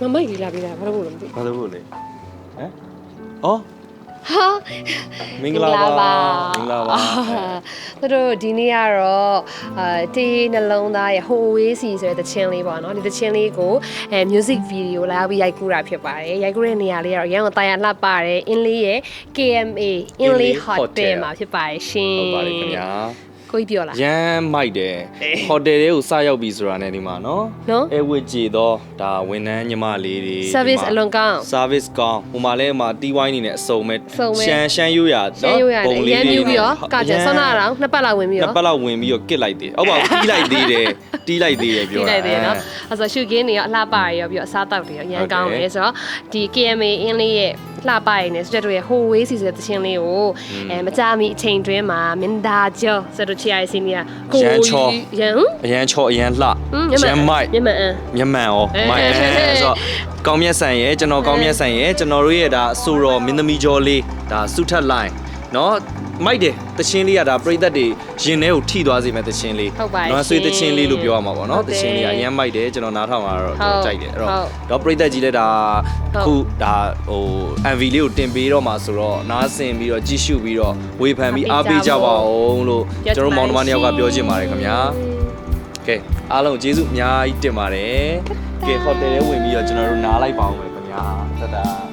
မမိုက်ကြီးလာပြီလားဘာလို့လဲမသိဘာလို့လဲဟမ်အော်ဟာမင်္ဂလာပါမင်္ဂလာပါသူတို့ဒီနေ့ကတော့အာတေးနှလုံးသားရဲ့ဟိုဝေးစီဆိုတဲ့တခြင်းလေးပေါ့နော်ဒီတခြင်းလေးကိုအဲ music video လာပြီးရိုက်ကူးတာဖြစ်ပါတယ်ရိုက်ကူးတဲ့နေရာလေးကတော့ရန်ကုန်တာယာလှပတယ်အင်းလေးရဲ့ KMA အင်းလေး hotel မှာဖြစ်ပါတယ်ရှင်ဟုတ်ပါတယ်ခင်ဗျာ ကိုကြီးပြောလား ရမ်းမိုက်တယ်ဟိုတယ်တွေကိုစရောက်ပြီဆိုတာနဲ့ဒီမှာနော်နော်အဲဝစ်ကြည်တော့ဒါဝန်ထမ်းညီမလေးတွေ service အလွန်ကောင်း service ကောင်းဟိုမှာလဲမှာတီးဝိုင်းနေနဲ့အစုံမဲ့စုံမဲ့ရှမ်းရှမ်းရိုးရရှင်းရိုးရတယ်ရန်မြူပြီးတော့ကကြဆောင်းနာတော့နှစ်ပတ်လောက်ဝင်ပြီးနှစ်တော့ပတ်လောက်ဝင်ပြီးတော့ကစ်လိုက်တယ်ဟုတ်ပါဘူးတီးလိုက်သေးတယ်တီးလိုက်သေးတယ်ပြပြောတာ လိုက်တယ်နော်အဲဆိုရှုခင်းနေရောအလှပရရောပြီးတော့အစားတောက်တွေရောရန်ကောင်းတယ်ဆိုတော့ဒီ KMA အင်းလေးရဲ့လှပရနေစတက်တို့ရဲ့ဟိုဝေးစီဆိုတဲ့တခြင်းလေးကိုအဲမကြမီအချိန်တွင်းမှာမင်းသားကျော်စတက်တို့ချရတဲ့စီးနီးကကိုကြီးရန်အရန်ချောအရန်လှရန်မိုက်မြန်မာအန်မြန်မာရောမိုက်ဆိုတော့ကောင်းမြတ်ဆန်ရဲ့ကျွန်တော်ကောင်းမြတ်ဆန်ရဲ့ကျွန်တော်တို့ရဲ့ဒါအဆိုတော်မင်းသမီးကျော်လေးဒါစုထက်လိုက်နော် မိုက်တယ်တချင်းလေးကဒါပြိသက်တွေရင်ထဲကိုထိသွားစေမဲ့တချင်းလေးဟုတ်ပါရှင်လွမ်းဆွေးတချင်းလေးလို့ပြောရမှာပေါ့နော်ဟုတ်တတယ်ချင်းလေးကအရမ်းမိုက်တယ်ကျွန်တော်နားထောင်လာတော့ကျွန်တော်ကြိုက်တယ်အဲ့ဟုတ် တော့တော့ပြိသက်ကြီးလည်းဒါအခုဒါဟို MV လေးကိုတင်ပေးတော့မှာဆိုတော့နားဆင်ပြီးတော့ကြည့်ရှုပြီးတော့ဝေဖန်ပြီးအားပေးကြပါအောင်လို့ကျွန်တော်တို့မောင်နှမနှစ်ယောက်ကပြောချင်ပါတယ်ခင်ဗျာကဲအားလုံးကျေးဇူးအများကြီးတင်ပါတယ်ကဲဟိုတယ်ထဲဝင်ပြီးတော့ကျွန်တော်တို့နားလိုက်ပါအောင်ပဲခင်ဗျာတတ်တာ